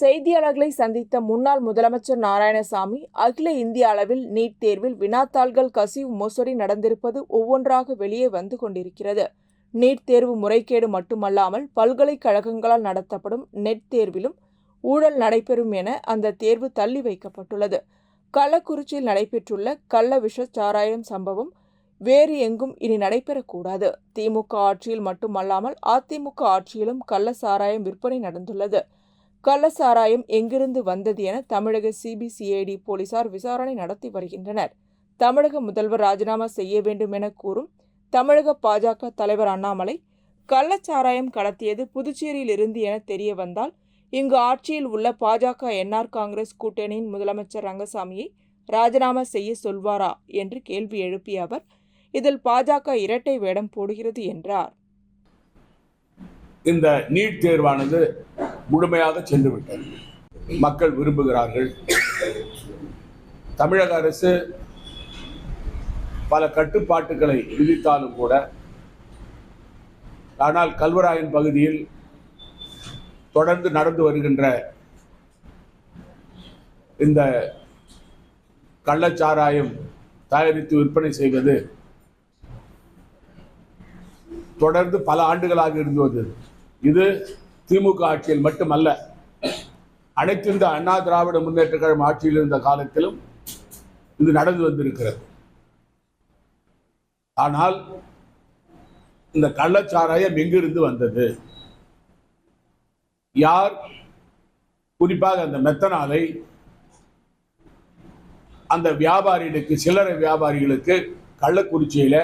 செய்தியாளர்களை சந்தித்த முன்னாள் முதலமைச்சர் நாராயணசாமி அகில இந்திய அளவில் நீட் தேர்வில் வினாத்தாள்கள் கசிவு மோசடி நடந்திருப்பது ஒவ்வொன்றாக வெளியே வந்து கொண்டிருக்கிறது. நீட் தேர்வு முறைகேடு மட்டுமல்லாமல் பல்கலைக்கழகங்களால் நடத்தப்படும் நெட் தேர்விலும் ஊழல் நடைபெறும் என அந்த தேர்வு தள்ளி வைக்கப்பட்டுள்ளது. கள்ளக்குறிச்சியில் நடைபெற்றுள்ள கள்ள விஷ சாராயம் சம்பவம் வேறு எங்கும் இனி நடைபெறக்கூடாது. திமுக ஆட்சியில் மட்டுமல்லாமல் அதிமுக ஆட்சியிலும் கள்ள சாராயம் விற்பனை நடந்துள்ளது. கள்ள சாராயம் எங்கிருந்து வந்தது என தமிழக சிபிசிஐடி போலீசார் விசாரணை நடத்தி வருகின்றனர். தமிழக முதல்வர் ராஜினாமா செய்ய வேண்டும் என கூறும் தமிழக பாஜக தலைவர் அண்ணாமலை கள்ளச்சாராயம் கடத்தியது புதுச்சேரியில் இருந்து என தெரிய வந்தால் இங்கு ஆட்சியில் உள்ள பாஜக என்ஆர் காங்கிரஸ் கூட்டணியின் முதலமைச்சர் ரங்கசாமியை ராஜினாமா செய்ய சொல்வாரா என்று கேள்வி எழுப்பிய அவர் இதில் பாஜக இரட்டை வேடம் போடுகிறது என்றார். இந்த நீட் தேர்வானது முழுமையாக சென்றுவிட்டது மக்கள் விரும்புகிறார்கள். தமிழக அரசு பல கட்டுப்பாட்டுகளை விதித்தாலும் கூட ஆனால் கல்வராயன் பகுதியில் தொடர்ந்து நடந்து வருகின்ற இந்த கள்ளச்சாராயம் தயாரித்து விற்பனை செய்வது தொடர்ந்து பல ஆண்டுகளாக இருந்து வந்தது. இது திமுக ஆட்சியில் மட்டுமல்ல அனைத்து இந்த அண்ணா திராவிட முன்னேற்ற கழகம் ஆட்சியில் இருந்த காலத்திலும் இது நடந்து வந்திருக்கிறது. ஆனால் இந்த கள்ளச்சாராயம் எங்கிருந்து வந்தது? யார் குறிப்பாக அந்த மெத்தனாலை அந்த வியாபாரிகளுக்கு சில்லறை வியாபாரிகளுக்கு கள்ளக்குறிச்சியில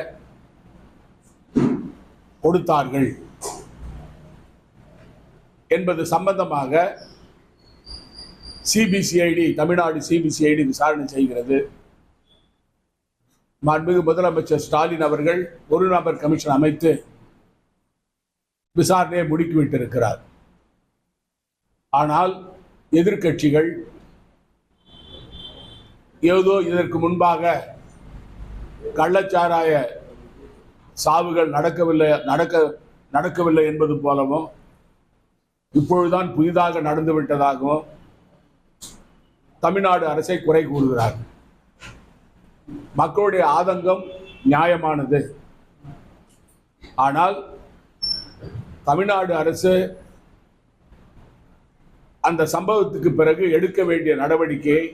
கொடுத்தார்கள்? என்பது சம்பந்தமாக சிபிசிஐடி தமிழ்நாடு சிபிசிஐடி விசாரணை செய்கிறது. மாண்புமிகு முதலமைச்சர் ஸ்டாலின் அவர்கள் ஒரு நபர் கமிஷன் அமைத்து விசாரணையை முடுக்கிவிட்டிருக்கிறார். ஆனால் எதிர்கட்சிகள் ஏதோ இதற்கு முன்பாக கள்ளச்சாராய சாவுகள் நடக்கவில்லை நடக்க நடக்கவில்லை என்பது போலவும் இப்பொழுதுதான் புதிதாக நடந்துவிட்டதாகவும் தமிழ்நாடு அரசை குறை கூறுகிறார். மக்களுடைய ஆதங்கம் நியாயமானது. ஆனால் தமிழ்நாடு அரசு அந்த சம்பவத்துக்கு பிறகு எடுக்க வேண்டிய நடவடிக்கையை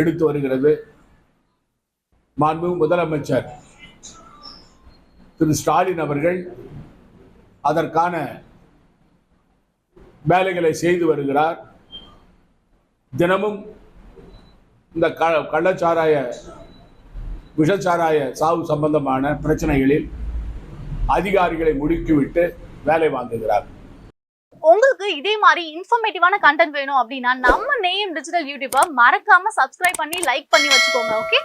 எடுத்து வருகிறது. மாண்பு முதலமைச்சர் திரு ஸ்டாலின் அவர்கள் அதற்கான வேலைகளை செய்து வருகிறார். தினமும் இந்த க கள்ளச்சாராய விஷச்சாராய சாவு சம்பந்தமான பிரச்சனைகளில் அதிகாரிகளை முடுக்கிவிட்டு வேலை வாங்குகிறார். உங்களுக்கு இதே மாதிரி இன்ஃபர்மேட்டிவான கண்டென்ட் வேணும் அப்படின்னா நம்ம நேம் டிஜிட்டல் யூடியூப்பை மறக்காம சப்ஸ்கிரைப் பண்ணி லைக் பண்ணி வச்சுக்கோங்க ஓகே